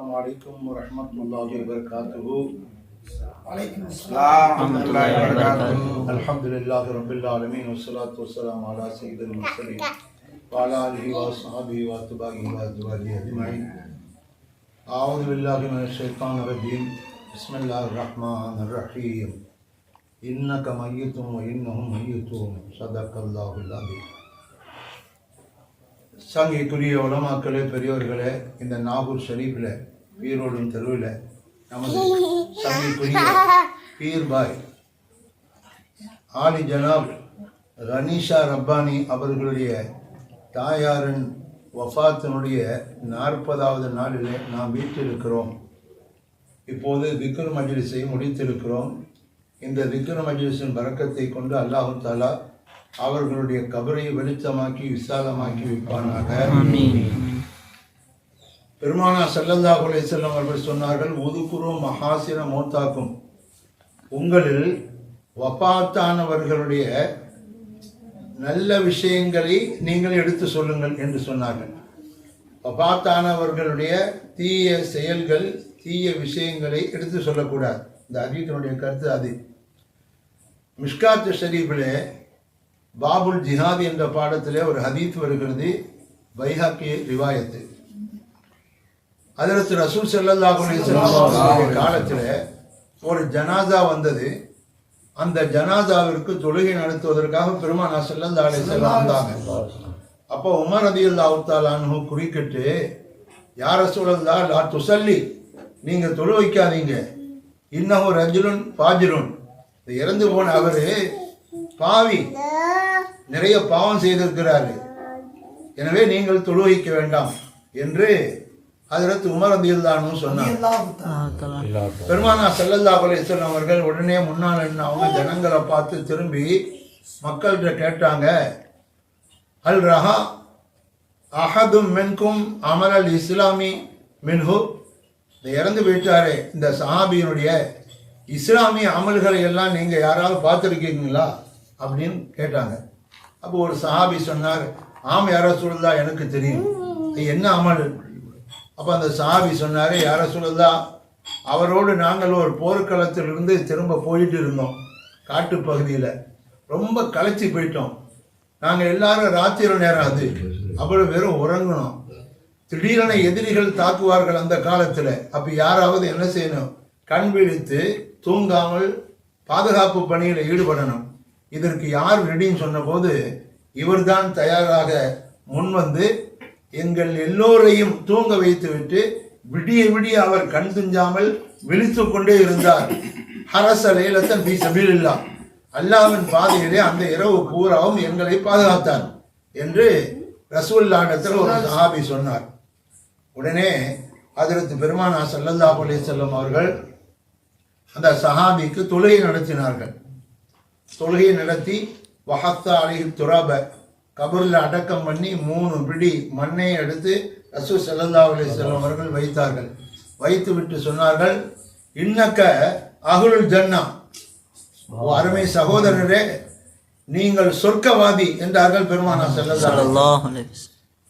السلام عليكم ورحمة الله وبركاته وعليكم السلام ورحمة الله وبركاته الحمد لله رب العالمين والصلاة والسلام على سيد المرسلين وعلى آله وصحبه وأتباعه وأزواجه أجمعين أعوذ بالله من الشيطان الرجيم بسم الله الرحمن الرحيم إنك ميت وإنهم ميتون صدق الله العظيم சங்கைக்குரிய உலமாக்களே பெரியோர்களே இந்த நாகூர் ஷரீஃபில் ஈரோடும் தெருவில் நமது சங்கைக்குரிய பீர்பாய் ஆலி ஜனாப் ரனீஷா ரப்பானி அவர்களுடைய தாயாரின் வஃபாத்தினுடைய நாற்பதாவது நாளிலே நாம் வீட்டிருக்கிறோம். இப்போது திக்ர் மஜ்லிஸை முடித்திருக்கிறோம். இந்த திக்ர் மஜ்லிஸின் பறக்கத்தை கொண்டு அல்லாஹு தாலா அவர்களுடைய கபரை வெளிச்சமாக்கி விசாலமாக்கி வைப்பானாக. பெருமானா ஸல்லல்லாஹு குலே செல்லம் அவர்கள் சொன்னார்கள் உதுகுரு மகாசின மோத்தாக்கும். உங்களில் வபாத்தானவர்களுடைய நல்ல விஷயங்களை நீங்கள் எடுத்து சொல்லுங்கள் என்று சொன்னார்கள். வபாத்தானவர்களுடைய தீய செயல்கள் தீய விஷயங்களை எடுத்து சொல்லக்கூடாது. இந்த அஜீத்தனுடைய கருத்து அது. மிஷ்காத் ஷரீஃபிலே பாபுல் ஜிஹாத் என்ற பாடத்திலே ஒரு ஹதீத் வருகிறது பைஹாக்கி ரிவாயத்து. அதற்கு ரசூல் அவர்களுடைய காலத்தில் ஒரு ஜனாதா வந்தது. அந்த ஜனாதாவிற்கு தொழுகை நடத்துவதற்காக பெருமானா அலைஹி வஸல்லம் வந்தாங்க. அப்போ உமர் தஆலா அன்ஹு குறுக்கிட்டு யார் ரசூலல்லாஹ் லா துசல்லி நீங்க தொழு வைக்காதீங்க. இன்னஹு ரஜுலுன் இந்த இறந்து போன அவரு பாவி. நிறைய பாவம் செய்திருக்கிறாரு. எனவே நீங்கள் தொழு வைக்க வேண்டாம் என்று அதற்கு உமர் அல்லாஹ் தஆலா. பெருமானா ஸல்லல்லாஹு அலைஹி வஸல்லம் அவர்கள் உடனே முன்னால் நின்று அவங்க ஜனங்களை பார்த்து திரும்பி மக்கள்கிட்ட கேட்டாங்க அல் ரஹா அஹதும் மின்கும் அமரல் இஸ்லாமி மின்ஹு? இந்த இறந்து போயிட்டாரே. இந்த சஹாபியினுடைய இஸ்லாமிய அமல்களை எல்லாம் நீங்க யாராவது பார்த்துருக்கீங்களா? அப்படின்னு கேட்டாங்க. அப்போ ஒரு சஹாபி சொன்னார் ஆம் யாரோ சொல்லுதா எனக்கு தெரியும். "அது என்ன அமல்? அப்போ அந்த சாவி சொன்னார் யார சொல்லுதா அவரோடு நாங்கள் ஒரு போர்க்களத்திலிருந்து திரும்ப போயிட்டு இருந்தோம் காட்டு பகுதியில். ரொம்ப களைச்சி போயிட்டோம். நாங்கள் எல்லாரும் ராத்திரி நேரம் அது அவ்வளோ வெறும் உறங்கணும் திடீரென எதிரிகள் தாக்குவார்கள் அந்த காலத்தில். அப்போ யாராவது என்ன செய்யணும்? கண் விழித்து தூங்காமல் பாதுகாப்பு பணியில் ஈடுபடணும். இதற்கு யார் ரெடின்னு சொன்னபோது இவர்தான் தயாராக முன்வந்து எங்கள் எல்லோரையும் தூங்க வைத்துவிட்டு விடிய விடிய அவர் கண் துஞ்சாமல் விழித்து கொண்டே இருந்தார். அரச லேலத்தன் பி சபீலில்லா அல்லாவின் பாதையிலே அந்த இரவு பூராவும் எங்களை பாதுகாத்தார் என்று ரசூல்லாண்டத்தில் ஒரு சஹாபி சொன்னார். உடனே அதற்கு பெருமானா ஸல்லல்லாஹு அலைஹி செல்லும் அவர்கள் அந்த சஹாபிக்கு தொழுகை நடத்தினார்கள். தொழுகை நடத்தி வஹத்தா அலைஹி துராப கபரில் அடக்கம் பண்ணி மூணு பிடி மண்ணை எடுத்து ரசூ அலைஹி வஸல்லம் அவர்கள் வைத்தார்கள். வைத்து விட்டு சொன்னார்கள் இன்னக்க அகுலுல் ஜன்னா. அருமை சகோதரரே நீங்கள் சொர்க்கவாதி என்றார்கள் பெருமானா வஸல்லம்.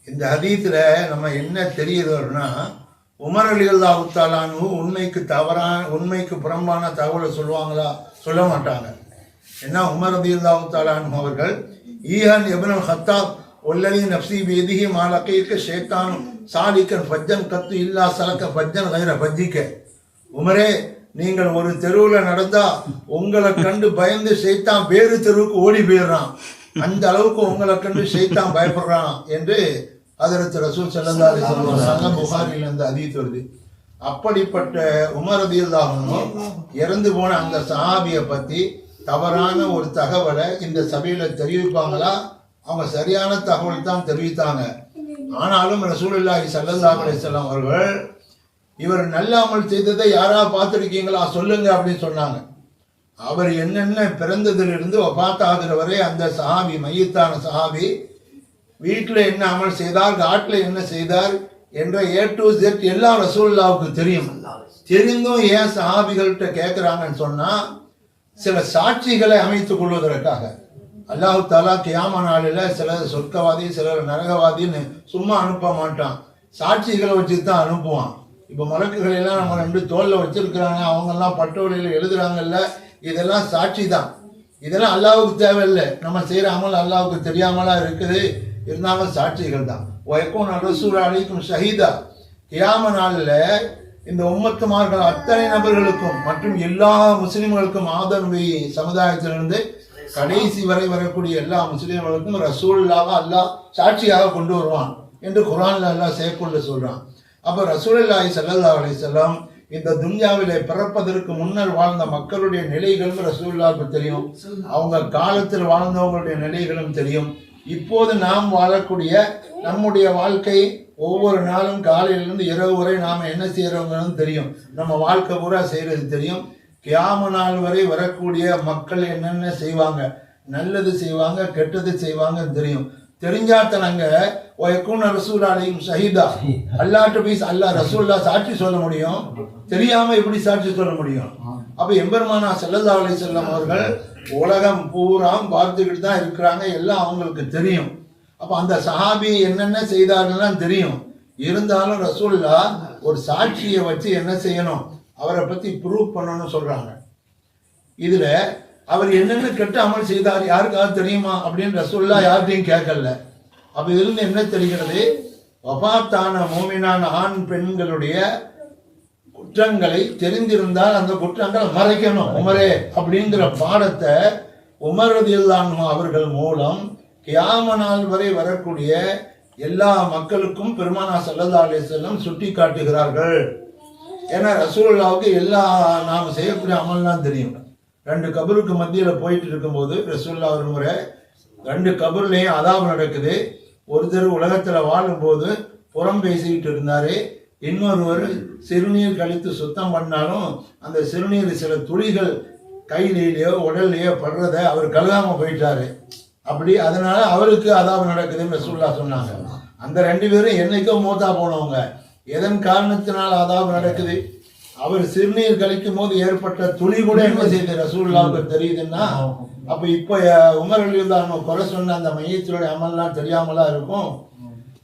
இந்த ஹதீத்தில் நம்ம என்ன தெரியுதுன்னா உமர் அலி அல்லாஹு உண்மைக்கு தவறான உண்மைக்கு புறம்பான தகவலை சொல்லுவாங்களா? சொல்ல மாட்டாங்க. என்ன உமர் அலி அல்லாஹு அவர்கள் ஈஹான் எபனுல் ஹத்தாப் ஒல்லதி நப்சி வேதிகி மாலக்கைக்கு ஷேத்தான் சாலிக்கன் ஃபஜ்ஜன் கத்து இல்லா சலக்க ஃபஜ்ஜன் கைர ஃபஜ்ஜிக்க உமரே நீங்கள் ஒரு தெருவில் நடந்தா உங்களை கண்டு பயந்து சைத்தான் வேறு தெருவுக்கு ஓடி போயிடுறான். அந்த அளவுக்கு உங்களை கண்டு சைத்தான் பயப்படுறான் என்று அதற்கு ரசூல் செல்லந்தாரி சொல்லுவாங்க புகாரில் அந்த அதீத் வருது. அப்படிப்பட்ட உமர் ரதியுல்லாஹனும் இறந்து போன அந்த சஹாபியை பத்தி தவறான ஒரு தகவலை இந்த சபையில தெரிவிப்பாங்களா? அவங்க சரியான தகவல் தான் தெரிவித்தாங்க. ஆனாலும் ரசூலுல்லாஹி ஸல்லல்லாஹு அலைஹி வஸல்லம் அவர்கள் இவர் நல்ல அமல் செய்ததை யாரா பார்த்துருக்கீங்களா? சொல்லுங்க அப்படின்னு சொன்னாங்க. அவர் என்னென்ன பிறந்ததிலிருந்து வபாத்தாகிற வரை அந்த சஹாபி மையத்தான சஹாபி வீட்டில் என்ன அமல் செய்தார் காட்டில் என்ன செய்தார் என்ற ஏ டு ஜெட் எல்லாம் ரசூல்லாவுக்கு தெரியும். தெரிந்தும் ஏன் சஹாபிகள்கிட்ட கேட்குறாங்கன்னு சொன்னால் சில சாட்சிகளை அமைத்துக் கொள்வதற்காக. அல்லாஹு தாலா கியாம நாளில் சிலர் சொர்க்கவாதி சிலர் நரகவாதின்னு சும்மா அனுப்ப மாட்டான். சாட்சிகளை வச்சு தான் அனுப்புவான். இப்போ மலக்குகள் எல்லாம் நம்ம ரெண்டு தோலில் வச்சிருக்கிறாங்க. அவங்கெல்லாம் பட்டோலையில் எழுதுறாங்கல்ல. இதெல்லாம் சாட்சி தான் இதெல்லாம் அல்லாவுக்கு தேவையில்லை. நம்ம செய்கிற அமல் அல்லாவுக்கு தெரியாமலா இருக்குது. இருந்தாலும் சாட்சிகள் தான் ஒயக்கும் ரசூல் அழைக்கும் ஷஹீதா. கியாம நாளில் இந்த உம்மத்துமார்கள் அத்தனை நபர்களுக்கும் மற்றும் எல்லா முஸ்லிம்களுக்கும் ஆதரவை சமுதாயத்திலிருந்து கடைசி வரை வரக்கூடிய எல்லா முஸ்லிம்களுக்கும் ரசூல்லாக அல்லாஹ் சாட்சியாக கொண்டு வருவான் என்று குரான்ல அல்லாஹ் சேக்குள்ள சொல்றான். அப்போ ரசூலாய் ஸல்லல்லாஹு அலி செல்லம் இந்த துன்யாவிலே பிறப்பதற்கு முன்னர் வாழ்ந்த மக்களுடைய நிலைகளும் ரசூல்லாவுக்கு தெரியும். அவங்க காலத்தில் வாழ்ந்தவங்களுடைய நிலைகளும் தெரியும். இப்போது நாம் வாழக்கூடிய நம்முடைய வாழ்க்கை ஒவ்வொரு நாளும் காலையிலிருந்து இரவு வரை நாம் என்ன செய்கிறோங்கன்னு தெரியும். நம்ம வாழ்க்கை பூரா செய்கிறது தெரியும். கியாம நாள் வரை வரக்கூடிய மக்கள் என்னென்ன செய்வாங்க? நல்லது செய்வாங்க கெட்டது செய்வாங்கன்னு தெரியும். தெரிஞ்சாத்தனங்க ஒயக்கூன் ரசூலாலையும் ஷஹீதா? அல்லாட்ட போய் அல்லா ரசூல்லா சாட்சி சொல்ல முடியும். தெரியாம எப்படி சாட்சி சொல்ல முடியும்? அப்ப எம்பெருமானா செல்லல்லா அலி செல்லம் அவர்கள் உலகம் பூரா பார்த்துக்கிட்டு தான் இருக்கிறாங்க. எல்லாம் அவங்களுக்கு தெரியும். அப்போ அந்த சஹாபி என்னென்ன செய்தார்கள்லாம் தெரியும். இருந்தாலும் ரசூல்லா ஒரு சாட்சியை வச்சு என்ன செய்யணும்? அவரை பற்றி ப்ரூவ் பண்ணணும்னு சொல்கிறாங்க இதில் அவர் என்னென்ன கெட்ட அமல் செய்தார் யாருக்காவது தெரியுமா? அப்படின்னு ரசூல்லா யார்கிட்டையும் கேட்கல. அப்போ இதிலிருந்து என்ன தெரிகிறது? வபாத்தான மோமினான ஆண் பெண்களுடைய குற்றங்களை தெரிந்திருந்தால் அந்த குற்றங்களை மறைக்கணும். உமரே அப்படிங்கிற பாடத்தை உமர் அவர்கள் மூலம் கியாம நாள் வரை வரக்கூடிய எல்லா மக்களுக்கும் பெருமானா சல்லா அலைஹி செல்லம் சுட்டி காட்டுகிறார்கள். ஏன்னா ரசூல்லாவுக்கு எல்லா நாம் செய்யக்கூடிய அமல்லாம் தெரியும். ரெண்டு கபருக்கு மத்தியில் போயிட்டு இருக்கும்போது ரசூல்லா ஒரு முறை ரெண்டு கபர்லையும் அதாபம் நடக்குது. ஒருத்தர் உலகத்தில் வாழும்போது புறம் பேசிக்கிட்டு இருந்தார். இன்னொருவர் சிறுநீர் கழித்து சுத்தம் பண்ணாலும் அந்த சிறுநீர் சில துளிகள் கையிலேயோ உடல்லையோ படுறத அவர் கழுகாமல் போயிட்டாரு. அப்படி அதனால அவருக்கு அதாவது நடக்குதுன்னு ரசூல்லா சொன்னாங்க. அந்த ரெண்டு பேரும் என்னைக்கோ மூத்தா போனவங்க. எதன் காரணத்தினால் அதாவது நடக்குது? அவர் சிறுநீர் கழிக்கும் போது ஏற்பட்ட துளி கூட என்ன செய்யுது ரசூல்லாவுக்கு தெரியுதுன்னா அப்ப இப்ப உமர் அலியுல்லாஹ் குறை சொன்ன அந்த மையத்தினுடைய அமல்லாம் தெரியாமலா இருக்கும்.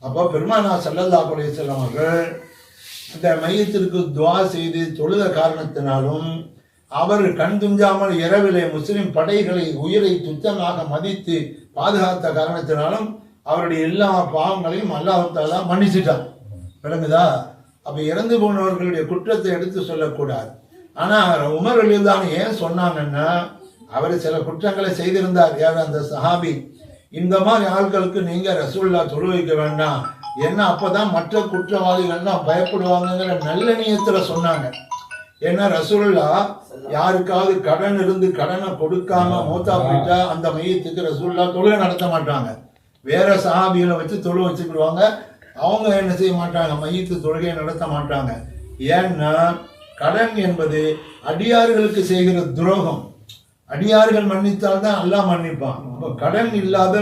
அப்போ பெருமானா ஸல்லல்லாஹு அலைஹி அவர்கள் இந்த மையத்திற்கு துவா செய்து தொழுத காரணத்தினாலும் அவர் கண் துஞ்சாமல் இரவிலே முஸ்லிம் படைகளை உயிரை துச்சமாக மதித்து பாதுகாத்த காரணத்தினாலும் அவருடைய எல்லா பாவங்களையும் அல்லாஹ் தாலா மன்னிச்சிட்டான். விளங்குதா? அப்ப இறந்து போனவர்களுடைய குற்றத்தை எடுத்து சொல்லக்கூடாது. ஆனா உமர் அலிதான் ஏன் சொன்னாங்கன்னா அவர் சில குற்றங்களை செய்திருந்தார். யார்? அந்த சஹாபி. இந்த மாதிரி ஆட்களுக்கு நீங்க ரசூல்லா தொழு வைக்க வேண்டாம். என்ன அப்பதான் மற்ற குற்றவாளிகள்லாம் பயப்படுவாங்கங்கிற நல்ல நியத்துல சொன்னாங்க. ஏன்னா ரசூல்லா யாருக்காவது கடன் இருந்து கடனை கொடுக்காம மூத்தா போயிட்டா அந்த மையத்துக்கு ரசூல்லா தொழுகை நடத்த மாட்டாங்க. வேற சஹாபிகளை வச்சு தொழு வச்சுக்கிடுவாங்க. அவங்க என்ன செய்ய மாட்டாங்க? மையத்து தொழுகையை நடத்த மாட்டாங்க. ஏன்னா கடன் என்பது அடியார்களுக்கு செய்கிற துரோகம். அடியார்கள் மன்னித்தால் தான் அல்லாஹ் மன்னிப்பான். அப்போ கடன் இல்லாத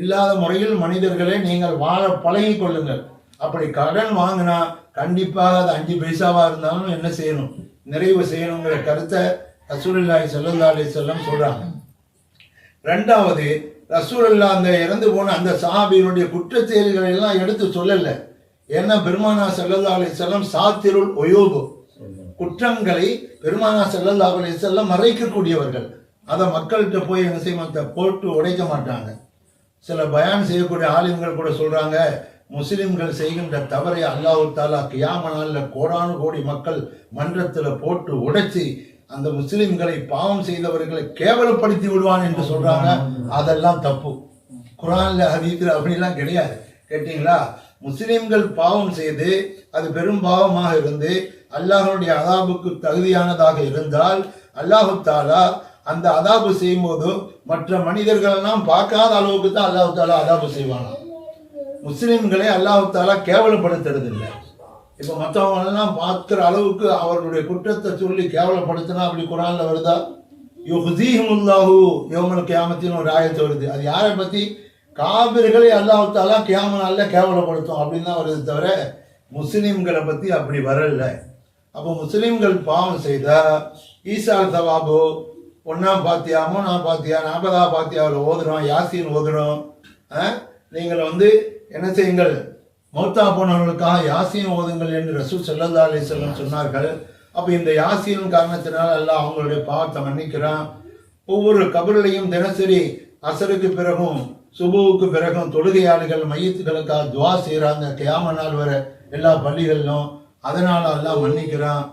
இல்லாத முறையில் மனிதர்களை நீங்கள் வாழ பழகிக் கொள்ளுங்கள். அப்படி கடன் வாங்கினா கண்டிப்பாக அது அஞ்சு பைசாவா இருந்தாலும் என்ன செய்யணும்? நிறைவு செய்யணுங்கிற கருத்தை ரசூலுல்லாஹி சல்லா அலி செல்லம் சொல்றாங்க. ரெண்டாவது ரசூலுல்லா அந்த இறந்து போன அந்த சஹாபியினுடைய குற்றச்செயல்களை எல்லாம் எடுத்து சொல்லல. ஏன்னா பெருமானா சல்லா அலி செல்லம் சாத்திருள் ஒயோபு. குற்றங்களை பெருமானா சல்லா அலி செல்லம் மறைக்கக்கூடியவர்கள். அதை மக்கள்கிட்ட போய் என்ன செய்ய போட்டு உடைக்க மாட்டாங்க. சில பயான் செய்யக்கூடிய ஆலிம்கள் கூட சொல்றாங்க முஸ்லிம்கள் செய்கின்ற தவறை அல்லாஹ் தாலா கியாம நாள்ல கோடானு கோடி மக்கள் மன்றத்துல போட்டு உடைச்சி அந்த முஸ்லிம்களை பாவம் செய்தவர்களை கேவலப்படுத்தி விடுவான் என்று சொல்றாங்க. அதெல்லாம் தப்பு. குரான்ல ஹதீஸ்ல அப்படிலாம் கிடையாது. கேட்டீங்களா? முஸ்லிம்கள் பாவம் செய்து அது பெரும் பாவமாக இருந்து அல்லாஹ்வுடைய அதாபுக்கு தகுதியானதாக இருந்தால் அல்லாஹு தாலா அந்த அதாபு செய்யும்போது மற்ற மனிதர்கள் எல்லாம் பார்க்காத அளவுக்கு தான் அல்லாஹு தாலா அதாபு செய்வானாம். முஸ்லிம்களை அல்லாஹு தாலா இப்போ மற்றவங்க எல்லாம் பார்க்குற அளவுக்கு அவர்களுடைய குற்றத்தை சொல்லி கேவலப்படுத்தினா அப்படி குரானில் வருதா? யுஹ்தீஹுமுல்லாஹு யௌமல் கியாமத்தின்னு ஒரு ஆயத்து வருது. அது யாரை பற்றி காபிர்களை அல்லாஹ் தாலா கியாம கேவலப்படுத்தும் அப்படின்னு தான் வருது தவிர முஸ்லீம்களை பற்றி அப்படி வரல. அப்போ முஸ்லீம்கள் பாவம் செய்தால் ஈசா சவாபு ஒன்றாம் பாத்தியா நான் பாத்தியா நாற்பதா பாத்தியாவில் ஓதுறோம் யாசின் ஓதுறோம் ஆ? நீங்கள் வந்து என்ன செய்யுங்கள்? மௌத்தா போனவர்களுக்காக யாசீன் ஓதுங்கள் என்று ரசூல் ஸல்லல்லாஹு அலைஹி வஸல்லம் சொன்னார்கள். அப்ப இந்த யாசீன் காரணத்தினால் அல்லாஹ் அவங்களுடைய பாவத்தை மன்னிக்கிறான். ஒவ்வொரு கபரிலையும் தினசரி அசருக்கு பிறகும் சுபுவுக்கு பிறகும் தொழுகையாளிகள் மையத்துகளுக்காக துவா செய்கிறாங்க கியாம நாள் வரை எல்லா பள்ளிகளிலும். அதனால அல்லாஹ் மன்னிக்கிறான்.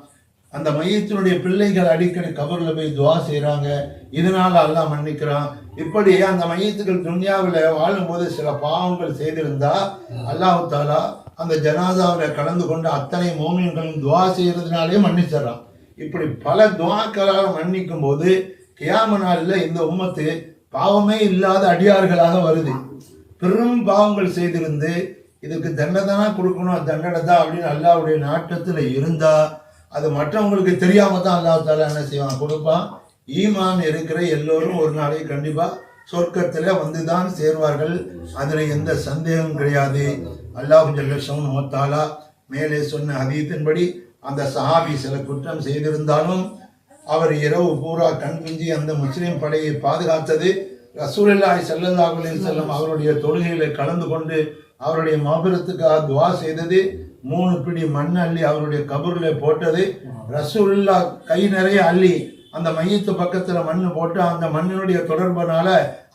அந்த மையத்தினுடைய பிள்ளைகள் அடிக்கடி கபரில் போய் துவா செய்கிறாங்க இதனால் அல்லாஹ் மன்னிக்கிறான். இப்படி அந்த மையத்துக்கள் துன்யாவில் வாழும்போது சில பாவங்கள் செய்திருந்தா அல்லாஹு தாலா அந்த ஜனாதாவில் கலந்து கொண்டு அத்தனை மோமியங்களும் துவா செய்கிறதுனாலே மன்னிச்சிடறான். இப்படி பல துவாக்களால் மன்னிக்கும் போது கியாம நாளில் இந்த உம்மத்து பாவமே இல்லாத அடியார்களாக வருது. பெரும் பாவங்கள் செய்திருந்து இதுக்கு தண்டனை தானே கொடுக்கணும் தண்டனை தான் அப்படின்னு அல்லாவுடைய நாட்டத்தில் இருந்தால் அது மற்றவங்களுக்கு தெரியாம தான் அல்லாஹ் தாலா என்ன செய்வான்? கொடுப்பான் ஈமான் இருக்கிற எல்லோரும் ஒரு நாளைக்கு கண்டிப்பா சொர்க்கத்தில் வந்து தான் சேர்வார்கள். அதில் எந்த சந்தேகமும் கிடையாது. அல்லாஹ் ஜல்லஷம் மத்தாலா மேலே சொன்ன அதீத்தின்படி அந்த சஹாபி சில குற்றம் செய்திருந்தாலும் அவர் இரவு பூரா கண்குஞ்சி அந்த முஸ்லிம் படையை பாதுகாத்தது. ரசூலில்லாய் ஸல்லல்லாஹு அலைஹி அவருடைய தொழுகையில கலந்து கொண்டு அவருடைய மாபெரத்துக்காக துவா செய்தது மூணு பிடி மண் அள்ளி அவருடைய கபூரில் போட்டது ரசுல்லா கை நிறைய அள்ளி அந்த மையத்து பக்கத்துல மண்ணு போட்டு அந்த மண்ணினுடைய தொடர்புனால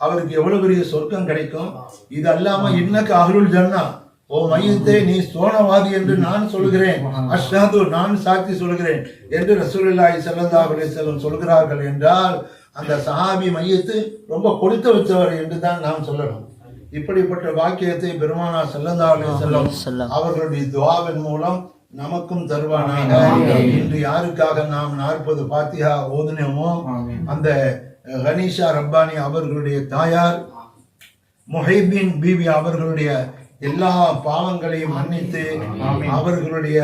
அவருக்கு எவ்வளவு பெரிய சொர்க்கம் கிடைக்கும்? இது அல்லாம இன்னக்கு அருள் ஜன்னா ஓ மையத்தை நீ சோனவாதி என்று நான் சொல்கிறேன். அஷ்ஹது நான் சாட்சி சொல்கிறேன் என்று ரசூலுல்லாஹி ஸல்லல்லாஹு அலைஹி சொல்கிறார்கள் என்றால் அந்த சஹாபி மையத்து ரொம்ப கொடுத்து வச்சவர் என்று தான் நாம் சொல்லணும். இப்படிப்பட்ட வாக்கியத்தை பெருமானா வஸல்லம் வஸல்லம். அவர்களுடைய துவாவின் மூலம் நமக்கும் தருவானாக. இன்று யாருக்காக நாம் நாற்பது பாத்தியா ஓதுனோமோ அந்த கணீஷா ரப்பானி அவர்களுடைய தாயார் முஹைபின் பீவி அவர்களுடைய எல்லா பாவங்களையும் மன்னித்து அவர்களுடைய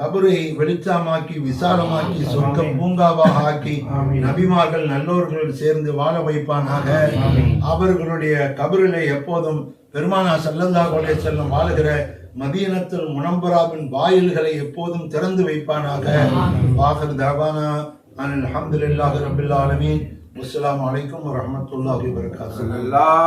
கபரை வெளிச்சமாக்கி விசாலமாக்கி சொர்க்க பூங்காவாக ஆக்கி நபிமார்கள் நல்லோர்கள் சேர்ந்து வாழ வைப்பானாக. அவர்களுடைய கபரிலே எப்போதும் பெருமானா ஸல்லல்லாஹு அலைஹி செல்லும் வாழுகிற மதீனத்துல் முனம்பராவின் வாயில்களை எப்போதும் திறந்து வைப்பானாக. வாகர் தவானா அனில் அல்ஹம்துலில்லாஹி ரபில் ஆலமீன். அஸ்ஸலாமு அலைக்கும் வரஹ்மத்துல்லாஹி வபரகாத்துஹு. Allah